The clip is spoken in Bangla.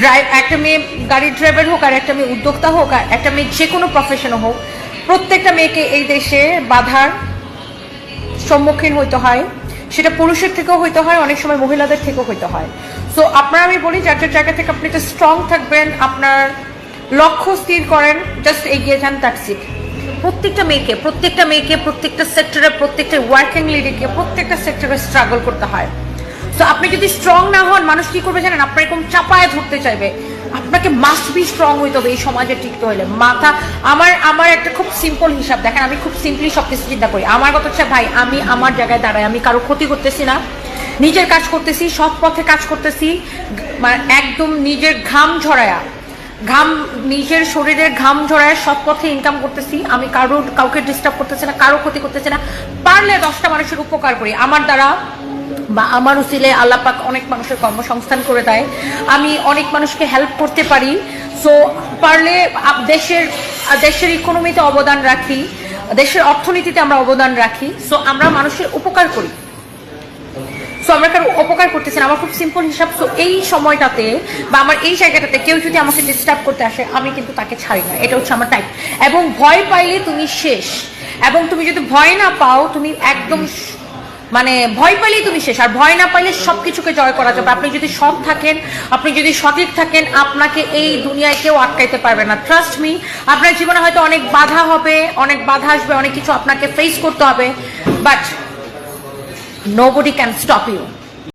ড্রাইভ একটা মেয়ে গাড়ির ড্রাইভার হোক আর একটা মেয়ে উদ্যোক্তা হোক আর একটা মেয়ে যে কোনো প্রফেশন হোক, প্রত্যেকটা মেয়েকে এই দেশে বাধার সম্মুখীন হইতে হয়। সেটা পুরুষের থেকেও হইতে হয়, অনেক সময় মহিলাদের থেকেও হইতে হয়। সো আপনার আমি বলি, যার যার জায়গা থেকে আপনি একটু স্ট্রং থাকবেন, আপনার লক্ষ্য স্থির করেন জাস্ট এগিয়ে যান দ্যাটস ইট প্রত্যেকটা মেয়েকে প্রত্যেকটা মেয়েকে, প্রত্যেকটা সেক্টরে প্রত্যেকটা ওয়ার্কিং লেডিকে প্রত্যেকটা সেক্টরে স্ট্রাগল করতে হয়। তো আপনি যদি স্ট্রং না হন, মানুষ কি করবে জানেন? আপনার এরকম চাপায় ধরতে চাইবে। আপনাকে মাস্ট বি স্ট্রং হইতে হবে, এই সমাজে টিকতে হলে মাথা, আমার আমার একটা খুব সিম্পল হিসাব। দেখেন, আমি খুব সিম্পলি সব কিছু চিন্তা করি। আমার কথা হচ্ছে, ভাই, আমি আমার জায়গায় দাঁড়াই, আমি কারও ক্ষতি করতেছি না। নিজের কাজ করতেছি সব পথে কাজ করতেছি একদম নিজের ঘাম ঝরায়া। ঘাম, নিজের শরীরের ঘাম ঝরায় সৎ পথে ইনকাম করতেছি। আমি কারোর কাউকে ডিস্টার্ব করতেছি না, কারও ক্ষতি করতেছি না। পারলে দশটা মানুষের উপকার করি। আমার দ্বারা বা আমার উচিলে আল্লাপাক অনেক মানুষের কর্মসংস্থান করে দেয়। আমি অনেক মানুষকে হেল্প করতে পারি। সো পারলে দেশের দেশের ইকোনমিতে অবদান রাখি। দেশের অর্থনীতিতে আমরা অবদান রাখি। সো আমরা মানুষের উপকার করি। সো আমরা কারও উপকার করতেছি না, আমার খুব সিম্পল হিসাব। সো এই সময়টাতে বা আমার এই জায়গাটাতে কেউ যদি আমাকে ডিস্টার্ব করতে আসে, আমি কিন্তু তাকে ছাড়ি না। এটা হচ্ছে আমার টাইপ এবং ভয় পাইলে তুমি শেষ। এবং তুমি যদি ভয় না পাও, তুমি একদম মানে ভয় পাইলেই তুমি শেষ। আর ভয় না পাইলে সবকিছুকে জয় করা যাবে। আপনি যদি সৎ থাকেন, আপনি যদি সঠিক থাকেন, আপনাকে এই দুনিয়ায় কেউ আটকাইতে পারবে না। ট্রাস্ট মি আপনার জীবনে হয়তো অনেক বাধা হবে, অনেক বাধা আসবে, অনেক কিছু আপনাকে ফেস করতে হবে। But nobody can stop you